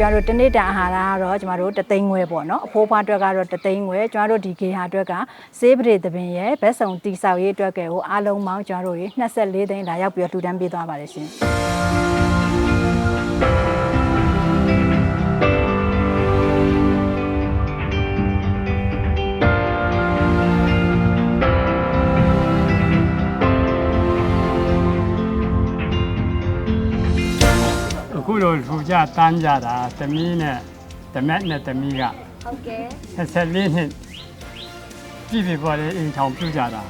ကျွန်တော်တို့တနေ့တန်အာဟာရကတော့ကျွန်တော်တို့တသိန်းငွေပေါ့နော်အဖိုးဖွားအတွက်ကတော့တသိန်းငွေကျွန်တော်တို့ဒီဂေဟာအတွက်ကစေးပရိသပင်ရဲ့ဘက်ဆောင်တိဆောက်ရေးအတွက်ကကိုအားလုံးပေါင်းကျွန်တော်တို့24သိန်းလာရောက်ပြီးတော့လှူဒန်းပေးသွားပါတယ်ရှင် ကြတန်းကြတာသမီးနဲ့တမက်နဲ့သမီးကဟုတ်ကဲ့24နှစ်ပြည့်ပြည့်ပေါ်လေအိမ်ထောင်ပြုကြတာ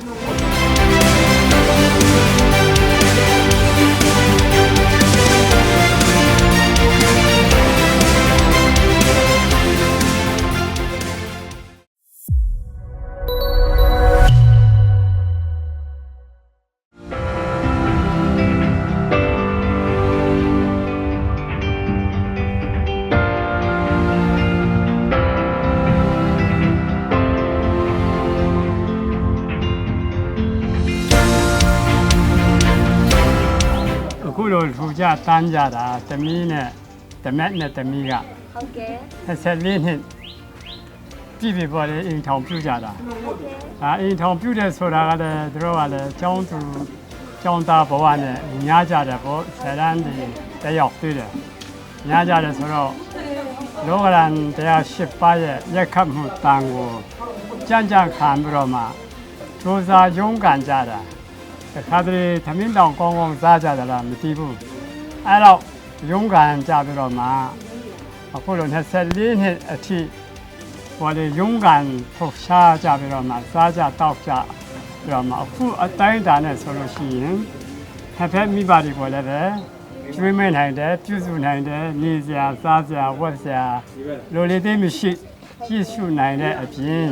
ကြတန်းကြတာသမီးနဲ့တမက်နဲ့သမီးကဟုတ်ကဲ့24နှစ်ပြည့်ပြည့်ပေါ်လေအိမ်ထောင်ပြုကြတာအာအိမ်ထောင်ပြုတယ်ဆိုတာကလည်းသူတို့ကလည်းကျောင်းသူကျောင်းသားဘဝနဲ့ညားကြတယ်ပေါ့ဆယ်တန်းဒီတယောက်တွေ့တယ်ညားကြတယ်ဆိုတော့လောကရန်တရား၈ပါးရဲ့ရက်ခတ်မှုတန်ကိုကြံ့ကြံ့ခံပြီးတော့မှစူးစမ်းရုန်းကန်ကြတာတခါတလေသမင်းတောင်ကောင်းကောင်းစားကြတယ်လားမသိဘူး အဲ့တော့ရုန်းကန်ကြပြီးတော့မှအခုလို24နှစ်အထိဟောလေရုံးကန်ထုတ်ရှားကြပြီးတော့မှစားကြတောက်ကြပြီးတော့မှအခုအတိုင်းအတာနဲ့ဆိုလို့ရှိရင်ဖက်ဖက်မိဘတွေကိုလည်းပဲကျွေးမနိုင်တယ်ပြုစုနိုင်တယ်နေစရာစားစရာဝတ်စရာလိုလေသိမရှိကြည့်ရှုနိုင်တဲ့အပြင်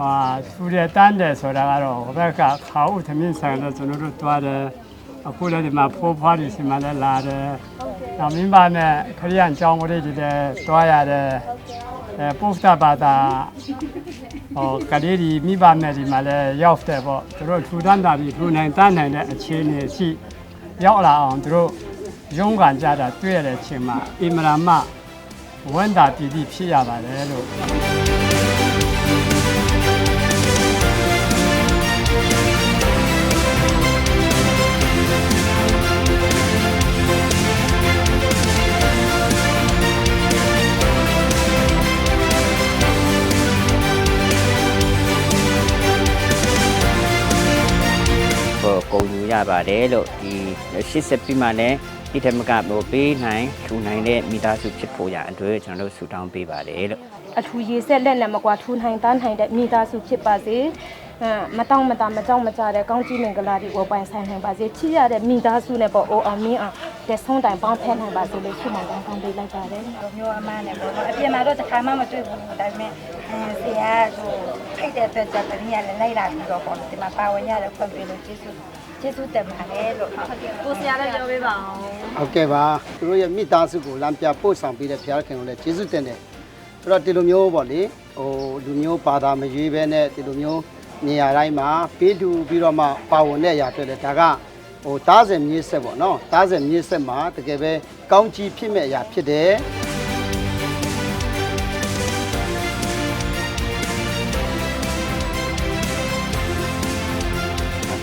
အာသူရတန်းတယ်ဆိုတာကတော့ဟိုဘက်ကခါဦးသမင်းဆိုင်တဲ့ကျွန်တော်တို့တွားတယ် အခုလည်းဒီမှာဖိုးဖွားတွေစီမံလဲလာတယ်။နောက်မင်းပါနဲ့ခရိယန်ကျောင်းကလေးတွေလည်းတွားရတယ်။အဲပုစတာဘာသာဟောကလေးဒီမိဘနဲ့ဒီမှာလည်းရောက်တယ်ပေါ့။သူတို့ထူထမ်းတာပြီးထူနိုင်တန်းနိုင်တဲ့အခြေအနေရှိရောက်လာအောင်သူတို့ရုန်းကန်ကြတာတွေ့ရတဲ့အချိန်မှာအင်မရာမဝန်တာပြည်ပြီးဖြစ်ရပါတယ်လို့ ပါတယ်လို့ဒီ80ပြီးမှလည်းဒီထက်မကဟိုပေးနိုင်ထူနိုင်တဲ့မိသားစုဖြစ်ဖို့ရအတွက်ကျွန်တော်တို့ဆူတောင်းပေးပါတယ်လို့အထူးရေးဆက်လက်နဲ့မကွာထူနိုင်တန်းနိုင်တဲ့မိသားစုဖြစ်ပါစေအဲမတောင့်မတာမကြောက်မကြတဲ့ကောင်းကြီးမင်္ဂလာတွေဝပိုင်ဆိုင်နိုင်ပါစေချစ်ရတဲ့မိသားစုနဲ့ပေါ့အိုအောင်မင်းအောင်တဲ့ဆုံးတိုင်ပေါင်းဖက်နိုင်ပါစေလို့ရှိမှကောင်းကောင်းပေးလိုက်ပါတယ်မျိုးအမနဲ့ပေါ့နော်အပြင်မှာတော့တစ်ခါမှမတွေ့ဘူးဒါပေမဲ့အဲဆရာဟိုထိုက်တဲ့အတွက်ကြောင့်တနည်းလည်းလိုက်လာပြီးတော့ပေါ့နော်ဒီမှာပါဝင်ရတဲ့ဖွင့်ပေးလို့ကျေးဇူး ကျေးဇူးတင်ပါတယ်လို့ဟုတ်ကဲ့ကိုဆရာလည်းပြောပေးပါအောင်ဟုတ်ကဲ့ပါသူတို့ရဲ့မိသားစုကိုလမ်းပြပို့ဆောင်ပေးတဲ့ဘုရားခင်ကိုလည်းကျေးဇူးတင်တယ်ဆိုတော့ဒီလိုမျိုးပေါ့လေဟိုလူမျိုးဘာသာမရွေးဘဲနဲ့ဒီလိုမျိုးနေရာတိုင်းမှာပေးတူပြီးတော့မှပါဝင်တဲ့အရာတွေလေဒါကဟိုတားစင်မြေးဆက်ပေါ့နော်တားစင်မြေးဆက်မှာတကယ်ပဲကောင်းကြီးဖြစ်မဲ့အရာဖြစ်တယ်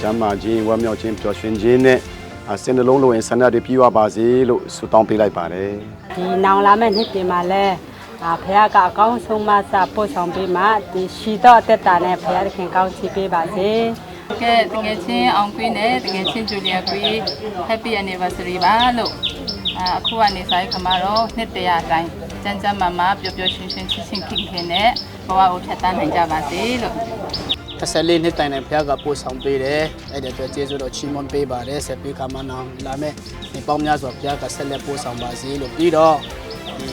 ကျမ်းမာခြင်းဝမ်းမြောက်ခြင်းပျော်ရွှင်ခြင်းနဲ့အစင်နှလုံးလိုရင်ဆန္ဒတွေပြည့်ဝပါစေလို့ဆုတောင်းပေးလိုက်ပါတယ်ဒီနောင်လာမဲ့နှစ်ပြင်မှာလဲအာဖခင်ကအကောင်းဆုံးမစပို့ဆောင်ပေးမှဒီရှိတော့အသက်တာနဲ့ဖခင်ကောင်းချီးပေးပါစေကဲတကယ်ချင်းအောင်ကွေးနဲ့တကယ်ချင်းဂျူလီယာကွေး Happy Anniversary ပါလို့အာအခုကနေဆိုင်ခါမှာတော့နှစ်တရာတိုင်းကျန်းကျန်းမာမာပျော်ပျော်ရွှင်ရွှင်ချစ်ချင်းခင်ခင်နဲ့ဘဝကိုဖြတ်သန်းနိုင်ကြပါစေလို့ 14နှစ်တိုင်နဲ့ဘုရားကပို့ဆောင်ပေးတယ်အဲ့ဒီအတွက်ကျေးဇူးတော်ချီးမွမ်းပေးပါတယ်ဆက်ပြီးခါမှနောင်လာမယ့်ဒီပေါင်းများစွာဘုရားကဆက်လက်ပို့ဆောင်ပါစေလို့ပြီးတော့ဒီ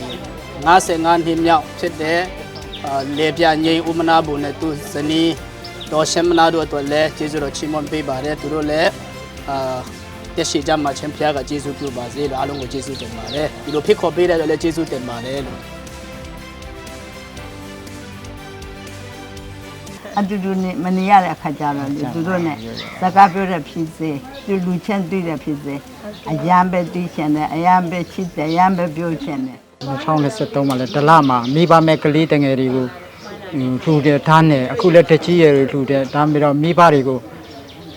55နှစ်မြောက်ဖြစ်တဲ့အာလေပြငိမ့်ဥမနာဘုံနဲ့သူဇနီးတော်ရှမနာတို့အတွက်လည်းကျေးဇူးတော်ချီးမွမ်းပေးပါတယ်သူတို့လည်းအာတက်ရှိကြမှာချင်းဘုရားကကျေးဇူးပြုပါစေလို့အားလုံးကိုကျေးဇူးတင်ပါတယ်ဒီလိုဖိတ်ခေါ်ပေးတဲ့အတွက်လည်းကျေးဇူးတင်ပါတယ်လို့ အတူတူနဲ့မနေရတဲ့အခါကျတော့လေသူတို့နဲ့စကားပြောတဲ့ဖြစ်စေသူလူချင်းတွေ့တဲ့ဖြစ်စေအရန်ပဲတွေ့ချင်တယ်အရန်ပဲချစ်တယ်အရန်ပဲပြောချင်တယ်2023မှာလည်းတလမှာမိဘမဲ့ကလေးတငယ်တွေကိုဟွန်းထူတယ်ထားနေအခုလည်းတကြီးရယ်ထူတယ်ဒါပြီးတော့မိဘတွေကို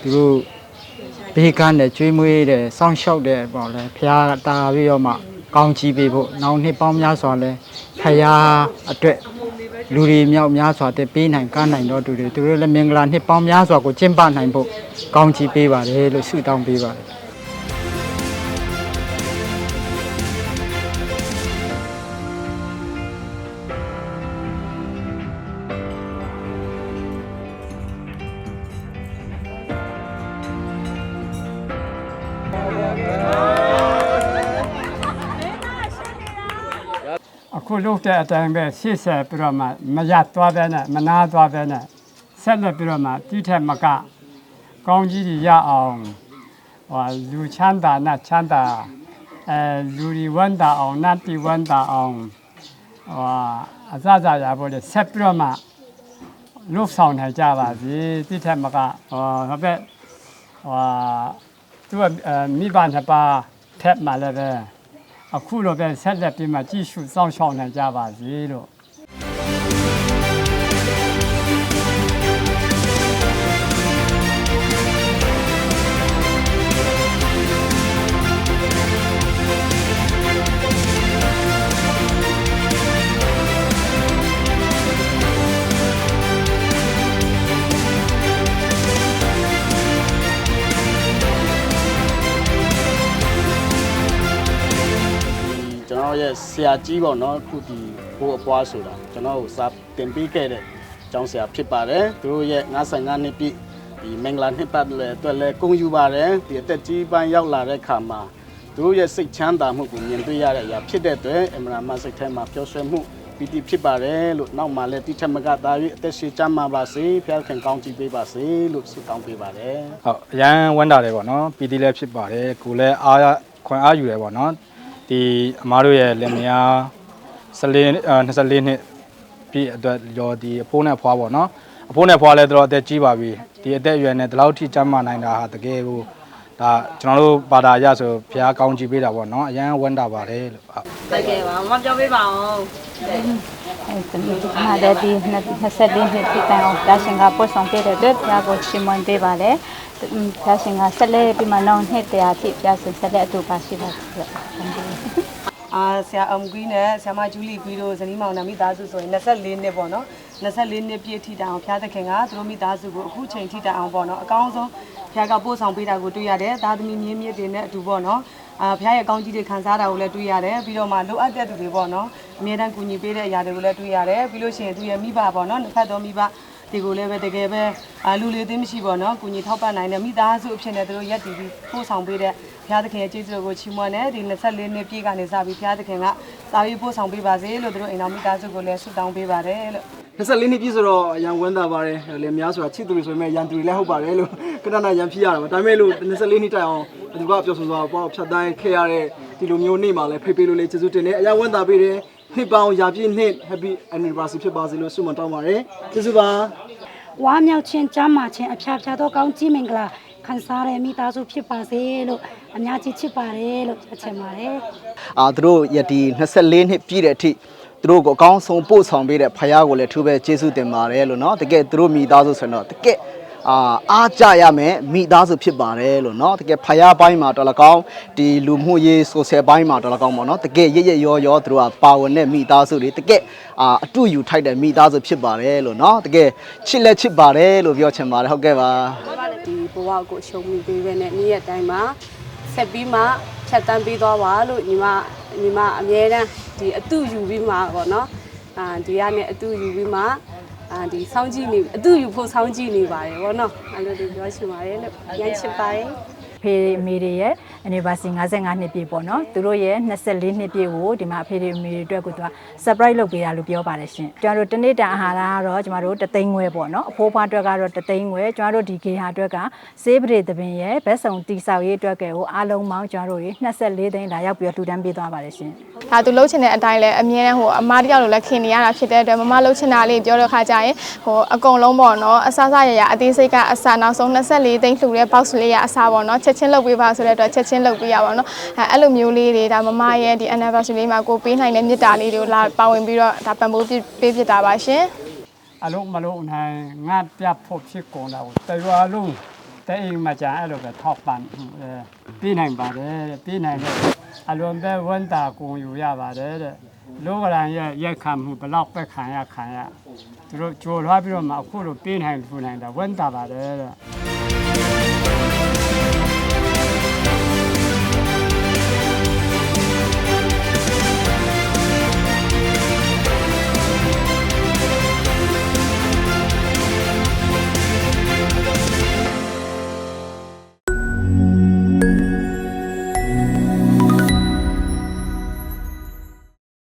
သူတို့ဘေးကန်းနဲ့ကျွေးမွေးတယ်စောင့်ရှောက်တယ်ပေါ့လေဖះတာပြီးတော့မှကောင်းချီးပေးဖို့နောက်နှစ်ပေါင်းများစွာလဲဖះအတွက် လူတွေမြောက်များစွာတဲ့ပေးနိုင်ကမ်းနိုင်တော့သူတွေသူတို့လည်းမင်္ဂလာနှစ်ပေါင်းများစွာကိုကျင့်ပနိုင်ဖို့ကောင်းချီးပေးပါတယ်လို့ဆုတောင်းပေးပါတယ် ခုလုပ်တဲ့အတိုင်းပဲရှေ့ဆက်ပြီးတော့မှမရသွားပဲနဲ့မနာသွားပဲနဲ့ဆက်လက်ပြီးတော့မှတိထက်မကကောင်းကြီးတွေရအောင်ဟောလူချမ်းသာနတ်ချမ်းသာအဲလူဒီဝန္တာအောင်နတ်ဒီဝန္တာအောင်ဟောအစစရဖို့လေဆက်ပြီးတော့မှလုဆောင်နိုင်ကြပါစေတိထက်မကဟောဟုတ်ပဲဟောသူကအဲမိဘနှစ်ပါးထက်မှလည်းပဲ အခုတော့ပဲဆက်လက်ပြီးမှကြည့်ရှုစောင့်ရှောက်နိုင်ကြပါစေလို့ တော်ရဲ့ဆရာကြီးပေါ့နော်အခုဒီဘိုးအပွားဆိုတာကျွန်တော်ကိုစာတင်ပေးခဲ့တဲ့ကျောင်းဆရာဖြစ်ပါတယ်သူတို့ရဲ့55နှစ်ပြည့်ဒီမင်္ဂလာနှစ်ပတ်လည်းအတွက်လည်းဂုဏ်ယူပါတယ်ဒီအသက်ကြီးပိုင်းရောက်လာတဲ့ခါမှာသူတို့ရဲ့စိတ်ချမ်းသာမှုကိုမြင်တွေ့ရတဲ့အရာဖြစ်တဲ့အတွက်အမှန်မှစိတ်ထဲမှာပျော်ရွှင်မှုပီတိဖြစ်ပါတယ်လို့နောက်မှလည်းတိထက်မကသာ၍အသက်ရှင်ကျမ်းမာပါစေဖျားခင်ကောင်းချီးပေးပါစေလို့ဆုတောင်းပေးပါတယ်ဟုတ်အရန်ဝမ်းတာတယ်ပေါ့နော်ပီတိလည်းဖြစ်ပါတယ်ကိုယ်လည်းအားရခွန်အားယူတယ်ပေါ့နော် ဒီအမားတို့ရဲ့လင်မယား14 24နှစ်ပြည့်အတွက်ရောဒီအဖိုးနဲ့ဖွားပေါ့နော်အဖိုးနဲ့ဖွားလည်းတော့အသက်ကြီးပါပြီဒီအသက်အရွယ်နဲ့ဒီလောက်ထိကျန်းမာနိုင်တာဟာတကယ်ကို ဒါကျွန်တော်တို့ဘာသာအရဆိုဘုရားကောင်းချီးပေးတာပေါ့နော်အရန်ဝမ်းတာပါတယ်လို့ ဟုတ်တကယ်ပါမပြောပေးပါအောင်အဲဒီမှာလည်းဒီ24နှစ်ပြည့်တိုင်အောင်ဒါရှင်ကပို့ဆောင်ပေးတဲ့အတွက်ဘုရားကိုရှင်မွန်ပေးပါတယ်ဒါရှင်ကဆက်လက်ပြီးမှနောက်နှစ်တရာဖြစ်ပြဆိုဆက်လက်အတူပါရှိပါစေအာဆရာအမ်ကွီးနဲ့ဆရာမဂျူလီကွီးတို့ဇနီးမောင်နှံမိသားစုဆိုရင်24နှစ်ပေါ့နော်24နှစ်ပြည့်ထိတိုင်အောင်ဖျားသခင်ကသူတို့မိသားစုကိုအခုချိန်ထိတိုင်အောင်ပေါ့နော်အကောင်းဆုံး ဖျားကပို့ဆောင်ပေးတာကိုတွေ့ရတယ်သားသမီးမြင်းမြစ်တွေနဲ့အတူပေါ့နော်အာဖျားရဲ့အကောင်းကြီးတွေခံစားတာကိုလည်းတွေ့ရတယ်ပြီးတော့မှလိုအပ်တဲ့သူတွေပေါ့နော်အမြဲတမ်းကူညီပေးတဲ့အရာတွေကိုလည်းတွေ့ရတယ်ပြီးလို့ရှိရင်သူရဲ့မိဘပေါ့နော်နှစ်ဖက်သောမိဘဒီကိုလည်းပဲတကယ်ပဲအာလူလေးသိမ်းမရှိပေါ့နော်ကုညီထောက်ပံ့နိုင်တဲ့မိသားစုအဖြစ်နဲ့သူတို့ရက်တည်ပြီးပို့ဆောင်ပေးတဲ့ဘုရားသခင်ရဲ့ကျေးဇူးတော်ကိုချီးမွမ်းတယ်ဒီ24နှစ်ပြည့်ကနေစပြီးဘုရားသခင်ကစာရေးပို့ဆောင်ပေးပါစေလို့သူတို့အိမ်တော်မိသားစုကိုလည်းဆုတောင်းပေးပါတယ်လို့ 24နှစ်ပြည့်ဆိုတော့အရန်ဝမ်းသာပါတယ်လေများဆိုတာချစ်သူတွေဆိုပေမဲ့ရန်သူတွေလည်းဟုတ်ပါတယ်လို့ကနနာရန်ဖြစ်ရတာပါဒါပေမဲ့လို့24နှစ်တိုင်အောင်ဘယ်သူကပြောဆိုသွားပေါ့ဖြတ်တိုင်းခဲ့ရတဲ့ဒီလိုမျိုးနေ့မှာလည်းဖိတ်ပေးလို့လည်းကျေးဇူးတင်တယ်အရန်ဝမ်းသာပေးတယ်နှစ်ပေါင်းရာပြည့်နှစ် happy anniversary ဖြစ်ပါစေလို့ဆုမတောင်းပါတယ်ကျေးဇူးပါဝါမြောက်ချင်းကျမ်းမာချင်းအဖျားဖျားသောကောင်းကြီးမင်္ဂလာခံစားရမိသားစုဖြစ်ပါစေလို့အများကြီးချစ်ပါတယ်လို့ပြောချင်ပါတယ်အာသူတို့ယဒီ24နှစ်ပြည့်တဲ့အထိ သူတို့ကိုအကောင်းဆုံးပို့ဆောင်ပေးတဲ့ဖခင်ကိုလည်းထူးပဲကျေးဇူးတင်ပါတယ်လို့เนาะတကယ်သူတို့မိသားစုဆိုရင်တော့တကယ်အာအားကြရမယ်မိသားစုဖြစ်ပါတယ်လို့เนาะတကယ်ဖခင်ပိုင်းမှာတော်လကောင်းဒီလူမှုရေးဆိုဆယ်ပိုင်းမှာတော်လကောင်းပေါ့เนาะတကယ်ရရရောရောသူတို့ကပါဝင်တဲ့မိသားစုတွေတကယ်အာအတူယူထိုက်တဲ့မိသားစုဖြစ်ပါတယ်လို့เนาะတကယ်ချစ်လက်ချစ်ပါတယ်လို့ပြောချင်ပါတယ်ဟုတ်ကဲ့ပါ ဒီဘဝကိုရှုံးမိပေးပဲနဲ့နေ့ရက်တိုင်းမှာဆက်ပြီးမှဖြတ်တန်းပေးသွားပါလို့ညီမ ညီမအမြဲတမ်းဒီအတူယူပြီးမှပေါ့နော်အာဒီကနေ့အတူယူပြီးမှအာဒီစောင်းကြည့်နေအတူယူဖို့စောင်းကြည့်နေပါတယ်ပေါ့နော်အဲ့လိုတွေပြောချင်ပါတယ်လို့ရမ်းချစ်ပါတယ်ဖေအမေတွေရဲ့ anniversary 55နှစ်ပြည့်ပေါ့နော်သူတို့ရဲ့24နှစ်ပြည့်ကိုဒီမှာအဖေတွေအမေတွေအတွက်ကိုသူက surprise လုပ်ပေးတာလို့ပြောပါတယ်ရှင်ကျွန်တော်တို့တနေ့တာအာဟာရကတော့ကျွန်တော်တို့တသိန်းခွဲပေါ့နော်အဖိုးဖွားအတွက်ကတော့တသိန်းခွဲကျွန်တော်တို့ဒီဂေဟာအတွက်ကစေးပရိသပင်ရဲ့ဘက်ဆောင်တီဆောက်ရေးအတွက်ကကိုအားလုံးပေါင်းကျွန်တော်တို့24သိန်းလာရောက်ပြီးတော့လှူဒန်းပေးသွားပါတယ်ရှင်ဒါသူလှုပ်ချင်တဲ့အတိုင်းလဲအမြဲတမ်းဟိုအမားတယောက်လိုလဲခင်နေရတာဖြစ်တဲ့အတွက်မမလှုပ်ချင်တာလေးပြောတဲ့ခါကျရင်ဟိုအကုန်လုံးပေါ့နော်အဆဆရရအသေးစိတ်ကအစနောက်ဆုံး24သိန်းလှူတဲ့ box လေးရအစားပေါ့နော်ချက်ချင်းလှုပ်ပေးပါဆိုတဲ့အတွက်ချက်ချင်းချင်းလုပ်ပေးရပါတော့အဲအဲ့လိုမျိုးလေးတွေဒါမမရဲ့ဒီ anniversary လေးမှာကိုပေးနိုင်တဲ့မြတ်တာလေးတွေကိုလာပါဝင်ပြီးတော့ဒါပံ့ပိုးပေးဖြစ်တာပါရှင်အလုံးမလုံးနိုင်ငါပြဖို့ဖြစ်ကုန်တာကိုတရွာလုံးတဲ့အိမ်မှာကြာအဲ့လိုပဲထောက်ပံ့အဲပြီးနိုင်ပါတယ်တဲ့ပြီးနိုင်တယ်အလုံးပဲဝန်တာကုန်ယူရပါတယ်တဲ့လောကရန်ရဲ့ရက်ခံမှုဘလောက်ပဲခံရခံရသူတို့ကြိုလွှားပြီးတော့မှအခုလိုပြီးနိုင်ထူနိုင်တာဝန်တာပါတယ်တဲ့